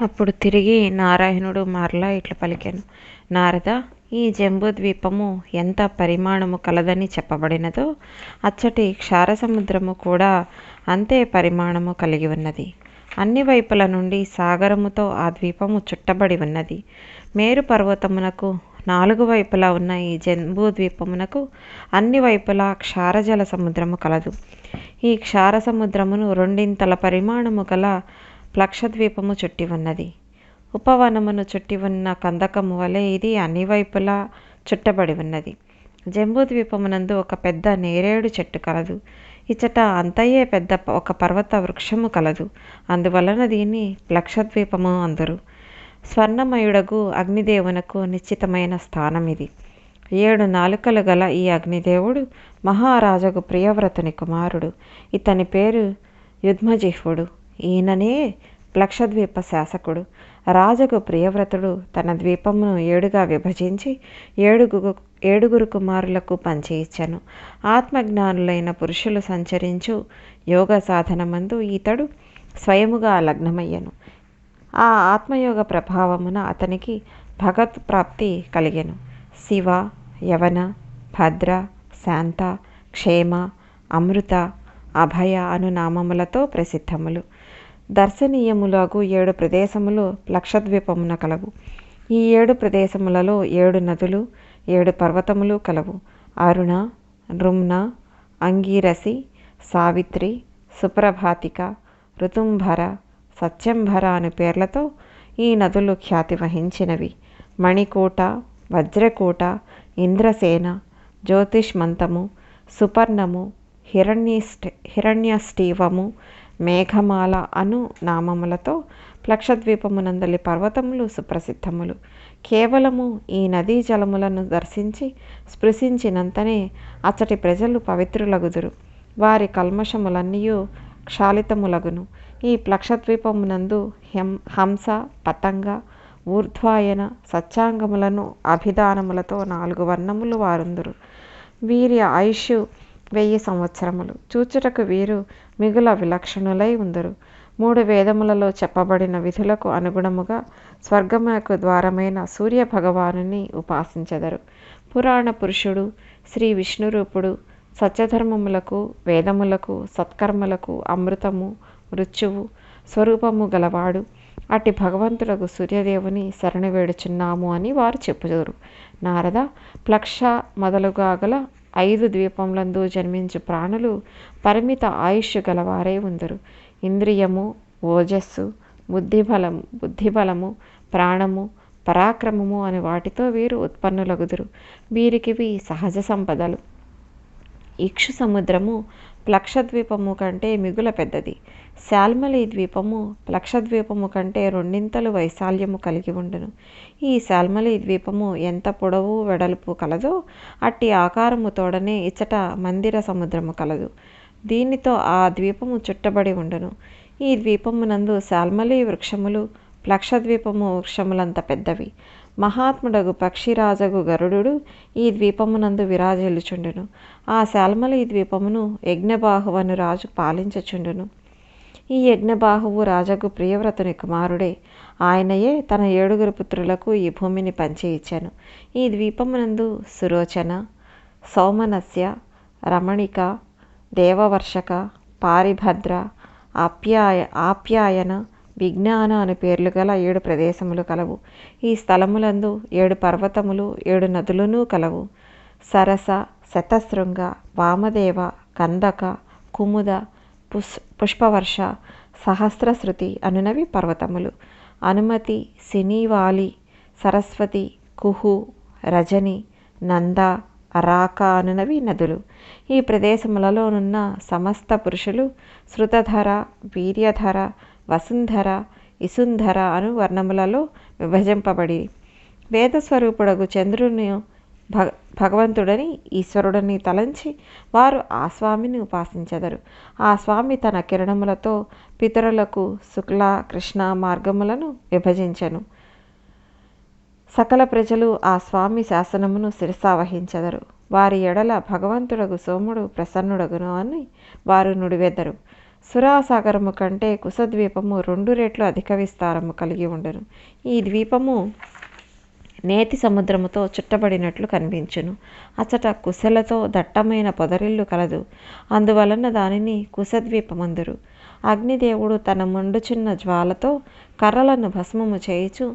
అప్పుడు తిరిగి నారాయణుడు మరలా ఇట్లా పలికాను. నారద ఈ జంబూద్వీపము ఎంత పరిమాణము కలదని చెప్పబడినదో అచ్చటి క్షారసముద్రము కూడా అంతే పరిమాణము కలిగి ఉన్నది. అన్ని వైపుల నుండి సాగరముతో ఆ ద్వీపము చుట్టబడి ఉన్నది. మేరు పర్వతమునకు నాలుగు వైపులా ఉన్న ఈ జంబూ ద్వీపమునకు అన్ని వైపులా క్షారజల సముద్రము కలదు. ఈ క్షార సముద్రమును రెండింతల పరిమాణము గల ప్లక్షద్వీపము చుట్టి ఉన్నది. ఉపవనమును చుట్టి ఉన్న కందకము వలె ఇది అన్ని వైపులా చుట్టబడి ఉన్నది. జంబూద్వీపమునందు ఒక పెద్ద నేరేడు చెట్టు కలదు. ఇచ్చట అంతయే పెద్ద ఒక పర్వత వృక్షము కలదు. అందువలన దీన్ని లక్షద్వీపము అందరు. స్వర్ణమయుడగు అగ్నిదేవునకు నిశ్చితమైన స్థానం ఇది. ఏడు నాలుకలు గల ఈ అగ్నిదేవుడు మహారాజగు ప్రియవ్రతుని కుమారుడు. ఇతని పేరు యుద్మజిహ్వుడు ఈయననే లక్షద్వీప శాసకుడు. రాజుకు ప్రియవ్రతుడు తన ద్వీపమును ఏడుగా విభజించి ఏడుగు ఏడుగురు కుమారులకు పంచి ఆత్మజ్ఞానులైన పురుషులు సంచరించు యోగ సాధనమందు ఇతడు స్వయముగా లగ్నమయ్యను. ఆ ఆత్మయోగ ప్రభావమున అతనికి భగత్ ప్రాప్తి కలిగెను. శివ యవన భద్ర శాంత క్షేమ అమృత అభయ అను నామములతో ప్రసిద్ధములు. దర్శనీయములకు ఏడు ప్రదేశములు లక్షద్వీపమున కలవు. ఈ ఏడు ప్రదేశములలో ఏడు నదులు ఏడు పర్వతములు కలవు. అరుణ రుమ్న అంగీరసి సావిత్రి సుప్రభాతిక ఋతుంభర సత్యంభర అనే పేర్లతో ఈ నదులు ఖ్యాతి వహించినవి. మణికూట వజ్రకూట ఇంద్రసేన జ్యోతిష్మంతము సుపర్ణము హిరణ్య హిరణ్యస్టీవము మేఘమాల అను నామములతో లక్షద్వీపమునందలి పర్వతములు సుప్రసిద్ధములు. కేవలము ఈ నదీ జలములను దర్శించి స్పృశించినంతనే అచ్చటి ప్రజలు పవిత్రులగుదురు. వారి కల్మషములన్నీ క్షాళితములగును. ఈ ప్లక్షద్వీపమునందు హెం హంస పతంగ ఊర్ధ్వాయన సత్యాంగములను అభిధానములతో నాలుగు వర్ణములు వారుందురు. వీరి ఆయుష్ వెయ్యి సంవత్సరములు. చూచుటకు వీరు మిగుల విలక్షణులై ఉందరు. మూడు వేదములలో చెప్పబడిన విధులకు అనుగుణముగా స్వర్గమునకు ద్వారమైన సూర్య భగవానుని ఉపాసించెదరు. పురాణ పురుషుడు శ్రీ విష్ణురూపుడు సత్యధర్మములకు వేదములకు సత్కర్మలకు అమృతము మృత్యువు స్వరూపము గలవాడు. అట్టి భగవంతుడకు సూర్యదేవుని శరణు వేడుచున్నాము అని వారు చెప్పుదురు. నారద ప్లక్ష మొదలుగా గల ఐదు ద్వీపములందు జన్మించు ప్రాణులు పరిమిత ఆయుష్ గలవారై ఉందరు. ఇంద్రియము ఓజస్సు బుద్ధిబలము బుద్ధిబలము ప్రాణము పరాక్రమము అని వాటితో వీరు ఉత్పన్నులగుదురు. వీరికివి సహజ సంపదలు. ఇక్షు సముద్రము లక్షద్వీపము కంటే మిగుల పెద్దది. శాల్మలి ద్వీపము లక్షద్వీపము కంటే రెండింతలు వైశాల్యము కలిగి ఉండును. ఈ శాల్మలి ద్వీపము ఎంత పొడవు వెడల్పు కలదో అట్టి ఆకారము తోడనే ఇచ్చట మందిర సముద్రము కలదు. దీనితో ఆ ద్వీపము చుట్టబడి ఉండును. ఈ ద్వీపమునందు శాల్మలి వృక్షములు లక్షద్వీపము వృక్షములంత పెద్దవి. మహాత్ముడగు పక్షిరాజగు గరుడు ఈ ద్వీపమునందు విరాజిల్లుచుండును. ఆ శాల్మలి ద్వీపమును యజ్ఞబాహువను రాజు పాలించచుండును. ఈ యజ్ఞబాహువు రాజగు ప్రియవ్రతుని కుమారుడే. ఆయనయే తన ఏడుగురు పుత్రులకు ఈ భూమిని పంచి ఇచ్చాను. ఈ ద్వీపమునందు సురోచన సౌమనస్య రమణిక దేవవర్షక పారిభద్ర ఆప్యాయ ఆప్యాయన విజ్ఞాన అను పేర్లు గల ఏడు ప్రదేశములు కలవు. ఈ స్థలములందు ఏడు పర్వతములు ఏడు నదులను కలవు. సరస శతశృంగ వామదేవ కందక కుముద పుష్ పుష్పవర్ష సహస్రశృతి అనునవి పర్వతములు. అనుమతి సినీవాలి సరస్వతి కుహు రజని నంద అరాక అనునవి నదులు. ఈ ప్రదేశములలోనున్న సమస్త పురుషులు శృతధర వీర్యధర వసుంధర ఇసుంధర అను వర్ణములలో విభజింపబడి వేదస్వరూపుడగు చంద్రుని భగ భగవంతుడని ఈశ్వరుడని తలంచి వారు ఆ స్వామిని ఉపాసించెదరు. ఆ స్వామి తన కిరణములతో పితరులకు శుక్ల కృష్ణ మార్గములను విభజించెను. సకల ప్రజలు ఆ స్వామి శాసనమును శిరసావహించెదరు వారి ఎడల భగవంతుడగు సోముడు ప్రసన్నుడగును అని వారు నుడివెదరు సురాసాగరము కంటే కుశద్వీపము రెండు రెట్లు అధిక విస్తారము కలిగి ఉండను. ఈ ద్వీపము నేతి సముద్రముతో చుట్టబడినట్లు కనిపించును. అచ్చట కుశలతో దట్టమైన పొదరిల్లు కలదు. అందువలన దానిని కుశద్వీపమందురు. అగ్నిదేవుడు తన మండుచున్న జ్వాలతో కర్రలను భస్మము చేయుచు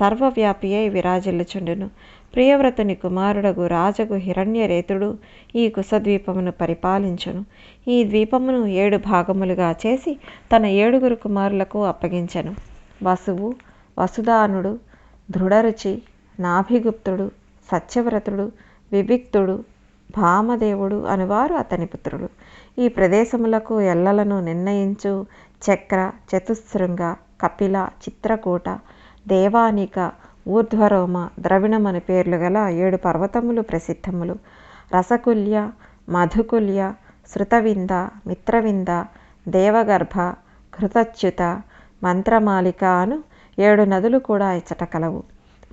సర్వవ్యాపి అయి విరాజిల్లుచుండును. ప్రియవ్రతుని కుమారుడగు రాజగు హిరణ్యరేతుడు ఈ కుశద్వీపమును పరిపాలించును. ఈ ద్వీపమును ఏడు భాగములుగా చేసి తన ఏడుగురు కుమారులకు అప్పగించెను. వసువు వసుదానుడు దృఢరుచి నాభిగుప్తుడు సత్యవ్రతుడు విభిక్తుడు భామదేవుడు అనువారు అతని పుత్రులు. ఈ ప్రదేశములకు ఎల్లలను నిర్ణయించు చక్ర చతుశృంగ కపిల చిత్రకూట దేవానిక ఊర్ధ్వరోమ ద్రవిణమని పేర్లు గల ఏడు పర్వతములు ప్రసిద్ధములు. రసకుల్య మధుకుల్య శృతవింద మిత్రవింద దేవగర్భ ఘృతచ్యుత మంత్రమాలిక అను ఏడు నదులు కూడా ఇచ్చట కలవు.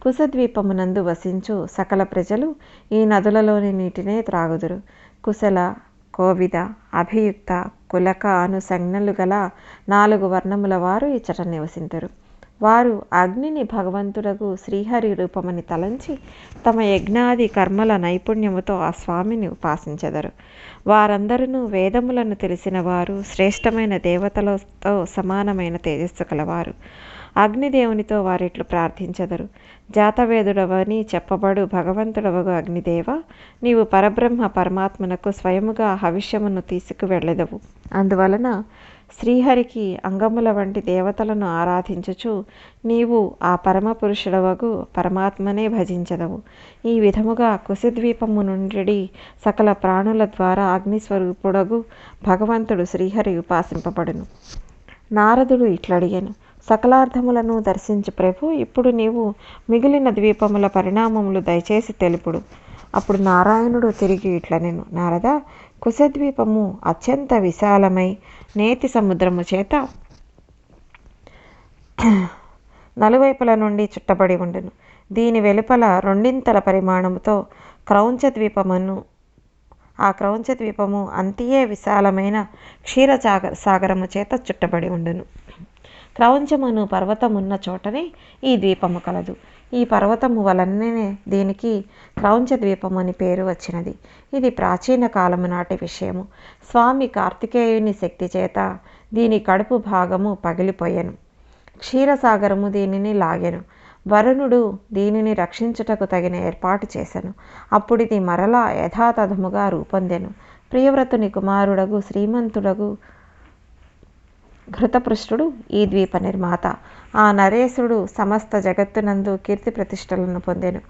కుశద్వీపమునందు వసించు సకల ప్రజలు ఈ నదులలోని నీటినే త్రాగుదురు. కుశల కోవిద అభియుక్త కులక అను సంజ్ఞలు గల నాలుగు వర్ణముల వారు ఇచ్చట నివసింతురు. వారు అగ్నిని భగవంతుడకు శ్రీహరి రూపమని తలంచి తమ యజ్ఞాది కర్మల నైపుణ్యముతో ఆ స్వామిని ఉపాసించెదరు. వారందరూ వేదములను తెలిసిన వారు శ్రేష్టమైన దేవతలతో సమానమైన తేజస్సు కలవారు. అగ్నిదేవునితో వారిట్లు ప్రార్థించెదరు. జాతవేదుడవని చెప్పబడు భగవంతుడవగు అగ్నిదేవ నీవు పరబ్రహ్మ పరమాత్మనకు స్వయముగా హవిష్యమును తీసుకువెళ్ళెదవు. అందువలన శ్రీహరికి అంగముల వంటి దేవతలను ఆరాధించుచు నీవు ఆ పరమపురుషుడవగు పరమాత్మనే భజించదవు. ఈ విధముగా కుశద్వీపము నుండి సకల ప్రాణుల ద్వారా అగ్నిస్వరూపుడగు భగవంతుడు శ్రీహరి ఉపాసింపబడును. నారదుడు ఇట్లడిగాను సకలార్థములను దర్శించు ప్రభు ఇప్పుడు నీవు మిగిలిన ద్వీపముల పరిణామములు దయచేసి తెలుపుడు. అప్పుడు నారాయణుడు తిరిగి ఇట్లనెను నారద కుశద్వీపము అత్యంత విశాలమై నేతి సముద్రము చేత నలువైపుల నుండి చుట్టబడి ఉండును. దీని వెలుపల రెండింతల పరిమాణముతో క్రౌంచ ద్వీపమును ఆ క్రౌంచ ద్వీపము అంతియే విశాలమైన క్షీర సాగరము చేత చుట్టబడి ఉండును. క్రౌంచమను పర్వతమున్న చోటనే ఈ ద్వీపము కలదు. ఈ పర్వతము వలననే దీనికి క్రౌంచ ద్వీపం అని పేరు వచ్చినది. ఇది ప్రాచీన కాలము నాటి విషయము. స్వామి కార్తికేయుని శక్తి చేత దీని కడుపు భాగము పగిలిపోయెను. క్షీరసాగరము దీనిని లాగెను. వరుణుడు దీనిని రక్షించుటకు తగిన ఏర్పాటు చేశాను అప్పుడు ఇది మరలా యథాతథముగా రూపొందెను. ప్రియవ్రతుని కుమారుడగు శ్రీమంతుడగు ఘృతపృష్ఠుడు ఈ ద్వీప నిర్మాత. ఆ నరేశుడు సమస్త జగత్తునందు కీర్తి ప్రతిష్టలను పొందెను.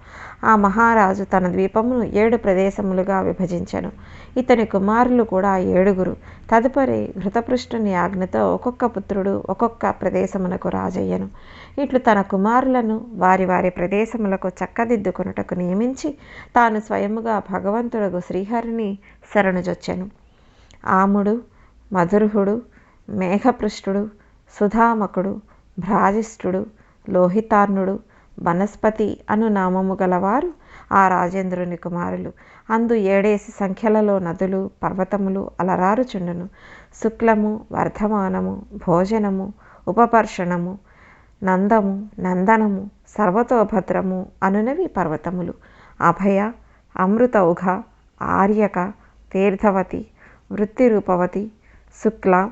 ఆ మహారాజు తన ద్వీపమును ఏడు ప్రదేశములుగా విభజించెను. ఇతని కుమారులు కూడా ఏడుగురు. తదుపరి ఘృతపృష్ఠుని ఆజ్ఞతో ఒక్కొక్క పుత్రుడు ఒక్కొక్క ప్రదేశమునకు రాజయ్యను. ఇట్లు తన కుమారులను వారి వారి ప్రదేశములకు చక్కదిద్దుకొనుటకు నియమించి తాను స్వయముగా భగవంతుడు శ్రీహరిని శరణుజొచ్చెను. ఆముడు మధుర్హుడు మేఘపృష్ఠుడు సుధామకుడు భ్రాజిష్ఠుడు లోహితార్ణుడు వనస్పతి అను నామము గలవారు ఆ రాజేంద్రుని కుమారులు. అందు ఏడేసి సంఖ్యలలో నదులు పర్వతములు అలరారుచుండును. శుక్లము వర్ధమానము భోజనము ఉపపర్షణము నందము నందనము సర్వతోభద్రము అనునవి పర్వతములు. అభయ అమృతౌఘ ఆర్యక తీర్థవతి వృత్తిరూపవతి శుక్ల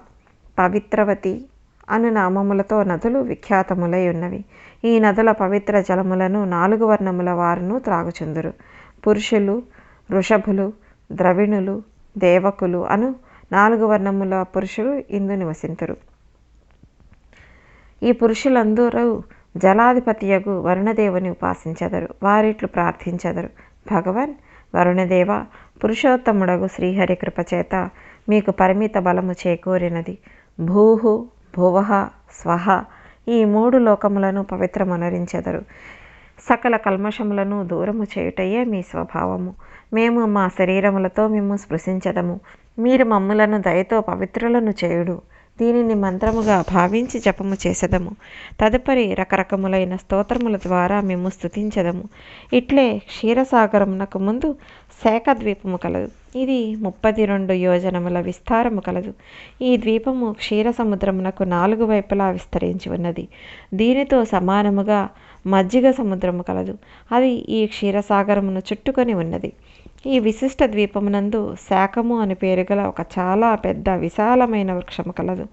పవిత్రవతి అను నామములతో నదులు విఖ్యాతములై ఉన్నవి. ఈ నదుల పవిత్ర జలములను నాలుగు వర్ణముల వారును త్రాగుచుందురు. పురుషులు వృషభులు ద్రవిణులు దేవకులు అను నాలుగు వర్ణముల పురుషులు ఇందు నివసింతురు. ఈ పురుషులందరూ జలాధిపతియగు వరుణదేవుని ఉపాసించెదరు. వారిట్లు ప్రార్థించెదరు. భగవాన్ వరుణదేవ పురుషోత్తముడగు శ్రీహరి కృపచేత మీకు పరిమిత బలము చేకూరినది. భూహు భువ స్వహ ఈ మూడు లోకములను పవిత్రమనరించెదరు. సకల కల్మషములను దూరము చేయుటయే మీ స్వభావము. మేము మా శరీరములతో మేము స్పృశించదము. మీరు మమ్ములను దయతో పవిత్రులను చేయుడు. దీనిని మంత్రముగా భావించి జపము చేసెదము. తదుపరి రకరకములైన స్తోత్రముల ద్వారా మేము స్తుతించదము. ఇట్లే క్షీరసాగరమునకు ముందు శాఖ ద్వీపము కలదు. ఇది ముప్పది రెండు యోజనముల విస్తారము కలదు. ఈ ద్వీపము క్షీర సముద్రమునకు నాలుగు వైపులా విస్తరించి ఉన్నది. దీనితో సమానముగా మజ్జిగ సముద్రము కలదు. అది ఈ క్షీరసాగరమును చుట్టుకొని ఉన్నది. ఈ విశిష్ట ద్వీపమునందు శాఖము అని పేరు గల ఒక చాలా పెద్ద విశాలమైన వృక్షము కలదు.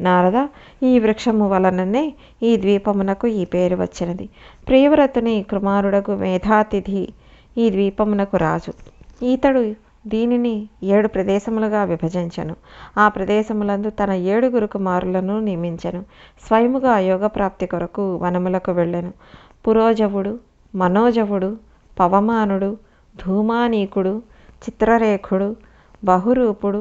నారద ఈ వృక్షము వలననే ఈ ద్వీపమునకు ఈ పేరు వచ్చినది. ప్రియవ్రతుని కుమారుడకు మేధాతిథి ఈ ద్వీపమునకు రాజు. ఈతడు దీనిని ఏడు ప్రదేశములుగా విభజించను. ఆ ప్రదేశములందు తన ఏడుగురు కుమారులను నియమించెను. స్వయముగా యోగ ప్రాప్తి కొరకు వనములకు వెళ్ళెను. పురోజవుడు మనోజవుడు పవమానుడు ధూమానీకుడు చిత్రరేఖుడు బహురూపుడు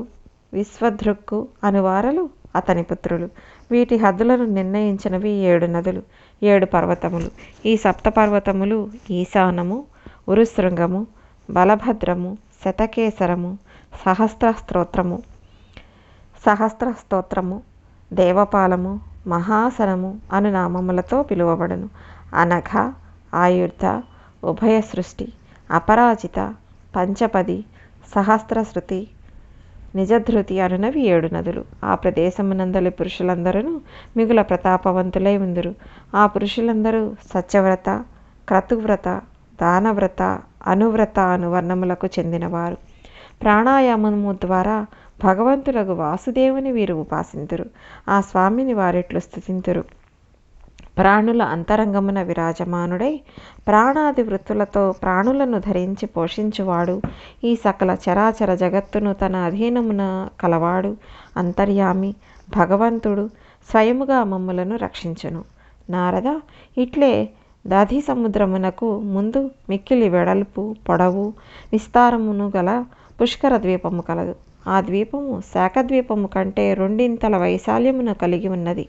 విశ్వధృక్కు అనువారలు అతని పుత్రులు. వీటి హద్దులను నిర్ణయించినవి ఏడు నదులు ఏడు పర్వతములు. ఈ సప్త పర్వతములు ఈశానము ఉరుశృంగము బలభద్రము శతకేసరము సహస్ర స్తోత్రము సహస్ర స్తోత్రము దేవపాలము మహాసనము అను నామములతో పిలువబడును. అనఘ ఆయుర్ధ ఉభయ సృష్టి అపరాజిత పంచపది సహస్రశృతి నిజధృతి అనునవి ఏడు నదులు. ఆ ప్రదేశమునందలి పురుషులందరూ మిగుల ప్రతాపవంతులై ఉందరు. ఆ పురుషులందరూ సత్యవ్రత క్రతువ్రత దానవ్రత అనువ్రత అను వర్ణములకు చెందినవారు. ప్రాణాయామము ద్వారా భగవంతులకు వాసుదేవుని వీరు ఉపాసింతురు. ఆ స్వామిని వారిట్లు స్థుతింతురు ప్రాణుల అంతరంగమున విరాజమానుడై ప్రాణాది వృత్తులతో ప్రాణులను ధరించి పోషించువాడు. ఈ సకల చరాచర జగత్తును తన అధీనమున కలవాడు. అంతర్యామి భగవంతుడు స్వయముగా మమ్ములను రక్షించును. నారద ఇట్లే దధి సముద్రమునకు ముందు మిక్కిలి వెడల్పు పొడవు విస్తారమును గల పుష్కర ద్వీపము కలదు. ఆ ద్వీపము శాఖద్వీపము కంటే రెండింతల వైశాల్యమును కలిగి ఉన్నది.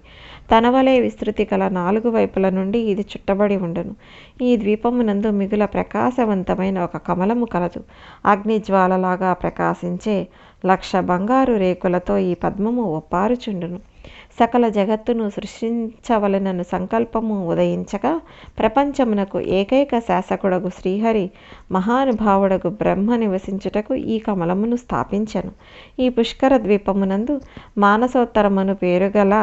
తన వలె విస్తృతి గల నాలుగు వైపుల నుండి ఇది చుట్టబడి ఉండును. ఈ ద్వీపమునందు మిగుల ప్రకాశవంతమైన ఒక కమలము కలదు. అగ్నిజ్వాలలాగా ప్రకాశించే లక్ష బంగారు రేకులతో ఈ పద్మము ఒప్పారుచుండును. సకల జగత్తును సృష్టించవలనను సంకల్పము ఉదయించగా ప్రపంచమునకు ఏకైక శాసకుడగు శ్రీహరి మహానుభావుడగు బ్రహ్మ నివసించుటకు ఈ కమలమును స్థాపించను. ఈ పుష్కర ద్వీపమునందు మానసోత్తరమును పేరుగల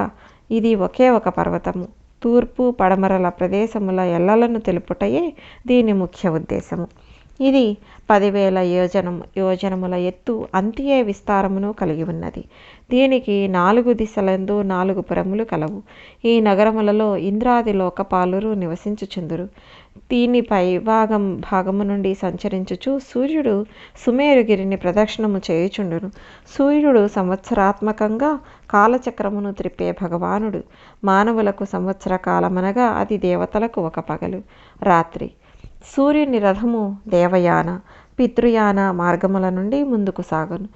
ఇది ఒకే ఒక పర్వతము. తూర్పు పడమరల ప్రదేశముల ఎల్లలను తెలుపుటయే దీని ముఖ్య ఉద్దేశము. ఇది పదివేల యోజనం యోజనముల ఎత్తు అంతియే విస్తారమును కలిగి ఉన్నది. దీనికి నాలుగు దిశలందు నాలుగు పురములు కలవు. ఈ నగరములలో ఇంద్రాది లోకపాలురు నివసించుచుందురు దీనిపై భాగం భాగము నుండి సంచరించుచు సూర్యుడు సుమేరుగిరిని ప్రదక్షిణము చేయుచుండును. సూర్యుడు సంవత్సరాత్మకంగా కాలచక్రమును త్రిప్పే భగవానుడు. మానవులకు సంవత్సర కాలమనగా అది దేవతలకు ఒక పగలు. రాత్రి సూర్యుని రథము దేవయాన పితృయాన మార్గముల నుండి ముందుకు సాగును.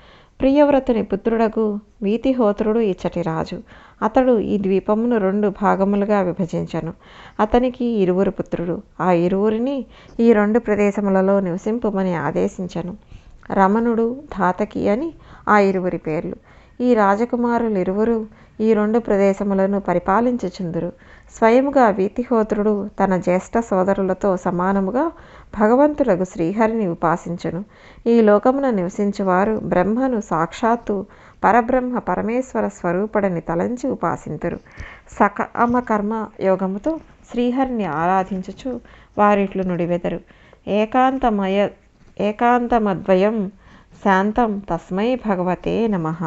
ప్రియవ్రతుని పుత్రుడకు వీతిహోత్రుడు ఇచ్చటి రాజు. అతడు ఈ ద్వీపమును రెండు భాగములుగా విభజించను. అతనికి ఇరువురు పుత్రుడు ఆ ఇరువురిని ఈ రెండు ప్రదేశములలో నివసింపమని ఆదేశించను. రమణుడు ధాతకి అని ఆ ఇరువురి పేర్లు. ఈ రాజకుమారులు ఇరువురు ఈ రెండు ప్రదేశములను పరిపాలించుచుందురు స్వయముగా వీతిహోత్రుడు తన జ్యేష్ఠ సోదరులతో సమానముగా భగవంతులకు శ్రీహరిని ఉపాసించును. ఈ లోకమున నివసించువారు బ్రహ్మను సాక్షాత్తు పరబ్రహ్మ పరమేశ్వర స్వరూపుడని తలంచి ఉపాసింతురు. సకామ కర్మ యోగముతో శ్రీహరిని ఆరాధించుచు వారిట్లు నుడివెదరు. ఏకాంతమయ ఏకాంతమద్వయం శాంతం తస్మై భగవతే నమః.